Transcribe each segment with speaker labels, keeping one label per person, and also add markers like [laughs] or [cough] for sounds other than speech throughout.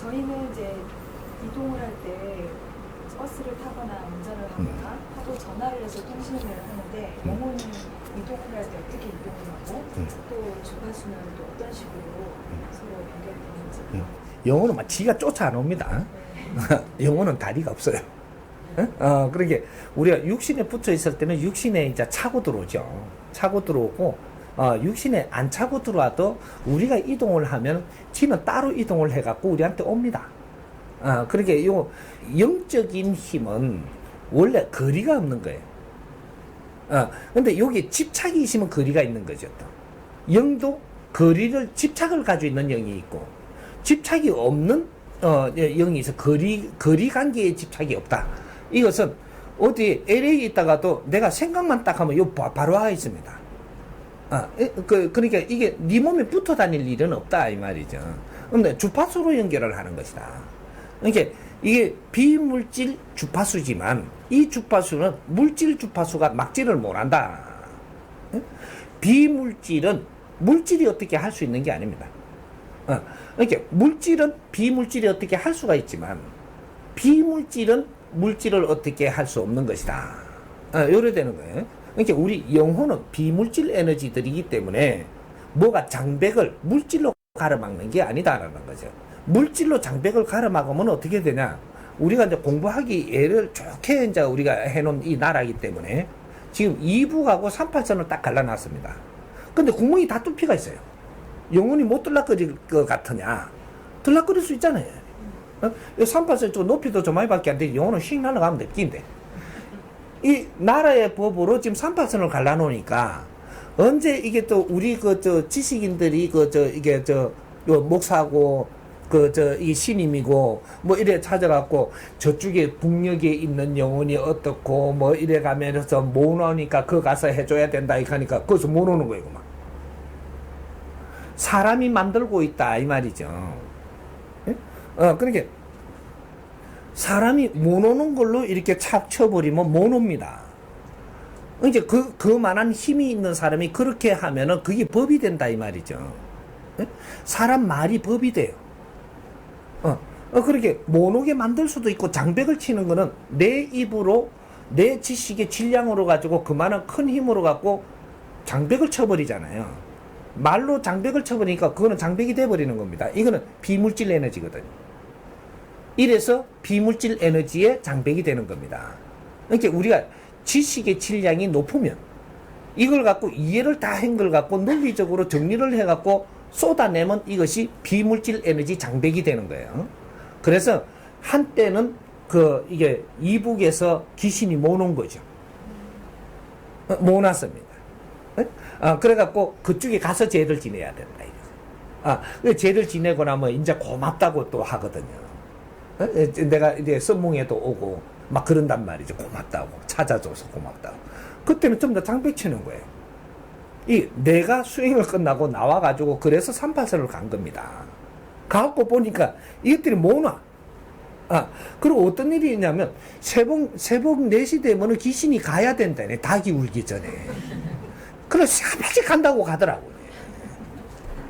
Speaker 1: 저희는 이제 이동을 할 때 버스를 타거나 운전을 하거나 하고 전화를 해서 통신을 하는데
Speaker 2: 음.
Speaker 1: 영혼이 이동을 할 때 어떻게 이동을 하고
Speaker 2: 음.
Speaker 1: 또 주파수는 또 어떤 식으로 서로 연결되는지
Speaker 2: 음. 영어는 막 지가 쫓아 안 옵니다.
Speaker 1: 네. [laughs]
Speaker 2: 영어는 다리가 없어요. 응? 어, 그러게 우리가 육신에 붙어 있을 때는 육신에 이제 차고 들어오죠. 차고 들어오고 어, 육신에 안 차고 들어와도 우리가 이동을 하면 지는 따로 이동을 해갖고 우리한테 옵니다. 어, 그러게 요 영적인 힘은 원래 거리가 없는 거예요. 어, 근데 여기 집착이 있으면 거리가 있는 거죠. 또. 영도 거리를 집착을 가지고 있는 영이 있고 집착이 없는 어, 예, 영이 있어 거리 거리 관계에 집착이 없다. 이것은 어디 LA에 있다가도 내가 생각만 딱 하면 요 바- 바로 와 있습니다. 아, 에, 그, 그러니까 이게 네 몸에 붙어 다닐 일은 없다 이 말이죠. 근데 주파수로 연결을 하는 것이다. 그러니까 이게 비물질 주파수지만 이 주파수는 물질 주파수가 막지를 못한다. 응? 비물질은 물질이 어떻게 할 수 있는 게 아닙니다. 어, 그러니까 물질은 비물질이 어떻게 할 수가 있지만 비물질은 물질을 어떻게 할 수 없는 것이다. 어, 요래 되는 거예요. 그러니까 우리 영혼은 비물질 에너지들이기 때문에 뭐가 장벽을 물질로 가로막는 게 아니다라는 거죠. 물질로 장벽을 가로막으면 어떻게 되냐? 우리가 이제 공부하기 예를 좋게 이제 우리가 해놓은 이 나라이기 때문에 지금 2부하고 38선을 딱 갈라놨습니다. 근데 구멍이 다 뚫피가 있어요. 영혼이 못 들락거릴 것 같으냐? 들락거릴 수 있잖아요. 어? 38선 좀 높이도 좀 많이 밖에 안 돼. 영혼은 휙 날아가면 됩긴데. 이 나라의 법으로 지금 38선을 갈라놓으니까 언제 이게 또 우리 그 저 지식인들이 그 저 이게 저요 목사고 그 저 이 신임이고 뭐 이래 찾아갖고 저쪽에 북녘에 있는 영혼이 어떻고 뭐 이래 가면서 못 오니까 그 가서 해줘야 된다 이렇게 하니까 거기서 못 오는 거예요 그만 사람이 만들고 있다 이 말이죠 예? 어 그러니까 사람이 못 오는 걸로 이렇게 착 쳐버리면 못 옵니다. 이제 그, 그만한 힘이 있는 사람이 그렇게 하면은 그게 법이 된다, 이 말이죠. 예? 사람 말이 법이 돼요. 어, 어, 그렇게 못 오게 만들 수도 있고 장벽을 치는 거는 내 입으로 내 지식의 질량으로 가지고 그만한 큰 힘으로 갖고 장벽을 쳐버리잖아요. 말로 장벽을 쳐버리니까 그거는 장벽이 돼버리는 겁니다. 이거는 비물질 에너지거든요. 이래서 비물질 에너지의 장벽이 되는 겁니다. 그러니까 우리가 지식의 질량이 높으면 이걸 갖고 이해를 다 한 걸 갖고 논리적으로 정리를 해 갖고 쏟아내면 이것이 비물질 에너지 장벽이 되는 거예요. 그래서 한때는 그 이게 이북에서 귀신이 모는 거죠. 어, 모났습니다. 아, 그래갖고 그쪽에 가서 죄를 지내야 된다. 아, 그 죄를 지내고 나면 이제 고맙다고 또 하거든요. 어? 에, 내가 이제 선몽에도 오고 막 그런단 말이죠. 고맙다고 찾아줘서 고맙다고. 그때는 좀 더 장벽 치는 거예요. 이 내가 수행을 끝나고 나와가지고 그래서 38선을 간 겁니다. 가갖고 보니까 이것들이 뭐나. 아, 그리고 어떤 일이 있냐면 새벽 새벽 4시 되면은 귀신이 가야 된다네. 닭이 울기 전에. 그래서 새벽에 간다고 가더라고요.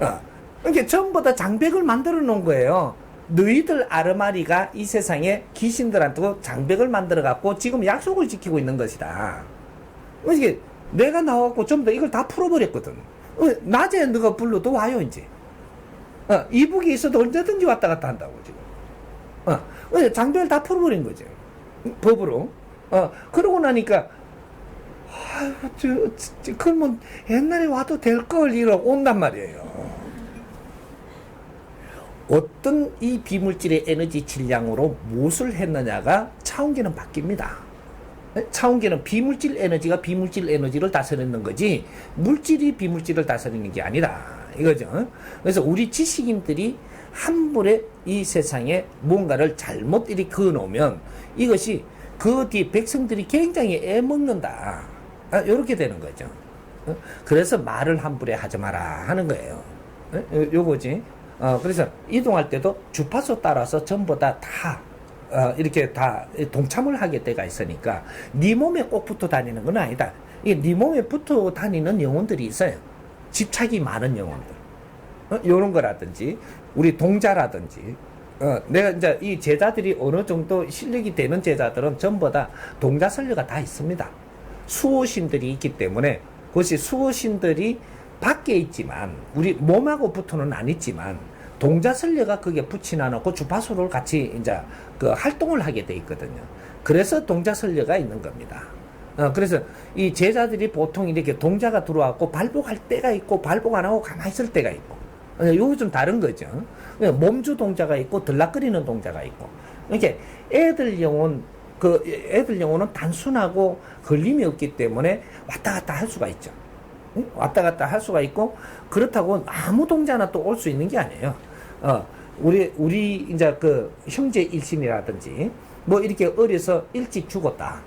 Speaker 2: 어. 그러니까 전부 다 장벽을 만들어 놓은 거예요. 너희들 아르마리가 이 세상에 귀신들한테 장벽을 만들어 갖고 지금 약속을 지키고 있는 것이다. 이게 내가 나와 갖고 전부 다 이걸 다 풀어버렸거든. 어, 낮에 너가 불러도 와요, 이제. 어, 이북에 있어도 언제든지 왔다 갔다 한다고, 지금. 어, 왜 장벽을 다 풀어버린 거죠. 법으로. 어, 그러고 나니까, 아유, 저, 저, 저, 그러면 옛날에 와도 될 걸, 이러고 온단 말이에요. 어떤 이 비물질의 에너지 질량으로 무엇을 했느냐가 차원계는 바뀝니다. 네? 차원계는 비물질 에너지가 비물질 에너지를 다스리는 거지 물질이 비물질을 다스리는 게 아니다. 이거죠. 그래서 우리 지식인들이 한 번에 이 세상에 뭔가를 잘못 이리 그어 놓으면 이것이 그 뒤 백성들이 굉장히 애먹는다. 아, 이렇게 되는 거죠. 어? 그래서 말을 함부로 하지 마라 하는 거예요. 어? 요- 요거지. 어, 그래서 이동할 때도 주파수 따라서 전부 다, 다, 어, 이렇게 다 동참을 하게 때가 있으니까, 네 몸에 꼭 붙어 다니는 건 아니다. 이네 몸에 붙어 다니는 영혼들이 있어요. 집착이 많은 영혼들. 어, 요런 거라든지, 우리 동자라든지, 어, 내가 이제 이 제자들이 어느 정도 실력이 되는 제자들은 전부 다 동자 설녀가 다 있습니다. 수호신들이 있기 때문에 그것이 수호신들이 밖에 있지만 우리 몸하고 붙어는 안 있지만 동자 설녀가 그게 붙이나 놓고 주파수를 같이 이제 그 활동을 하게 돼 있거든요. 그래서 동자 설녀가 있는 겁니다. 어, 그래서 이 제자들이 보통 이렇게 동자가 들어왔고 발복할 때가 있고 발복 안 하고 가만히 있을 때가 있고 어, 요거 좀 다른 거죠. 그냥 몸주 동자가 있고 들락거리는 동자가 있고 이렇게 애들 영혼 그 애들 영혼은 단순하고 걸림이 없기 때문에 왔다 갔다 할 수가 있죠. 응? 왔다 갔다 할 수가 있고 그렇다고 아무 동자나 또 올 수 있는 게 아니에요. 어, 우리 우리 이제 그 형제 일신이라든지 뭐 이렇게 어려서 일찍 죽었다.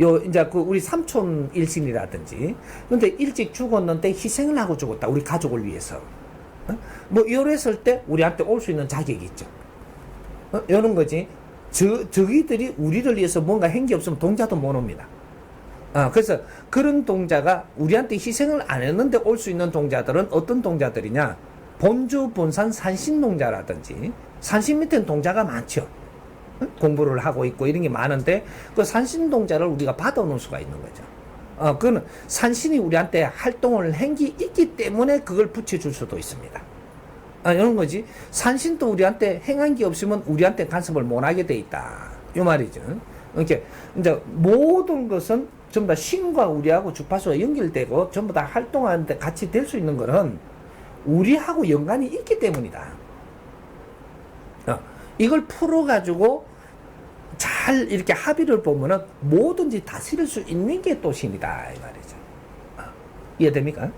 Speaker 2: 요 이제 그 우리 삼촌 일신이라든지 근데 일찍 죽었는데 희생을 하고 죽었다 우리 가족을 위해서 어? 뭐 이랬을 때 우리한테 올 수 있는 자격이 있죠 어? 이런 거지 저 저기들이 우리를 위해서 뭔가 행기 없으면 동자도 못 옵니다 아 그래서 그런 동자가 우리한테 희생을 안 했는데 올 수 있는 동자들은 어떤 동자들이냐 본주 본산 산신 동자라든지 산신 밑에는 동자가 많죠 공부를 하고 있고 이런 게 많은데 그 산신 동자를 우리가 받아놓을 수가 있는 거죠. 어, 그거는 산신이 우리한테 활동을 행기 있기 때문에 그걸 붙여줄 수도 있습니다. 아, 이런 거지. 산신도 우리한테 행한 게 없으면 우리한테 간섭을 못 하게 돼 있다. 이 말이죠. 이렇게 이제 모든 것은 전부 다 신과 우리하고 주파수가 연결되고 전부 다 활동하는데 같이 될 수 있는 것은 우리하고 연관이 있기 때문이다. 어, 이걸 풀어가지고 잘 이렇게 합의를 보면은 뭐든지 다스릴 수 있는 게 또 신이다 이 말이죠. 어, 이해됩니까?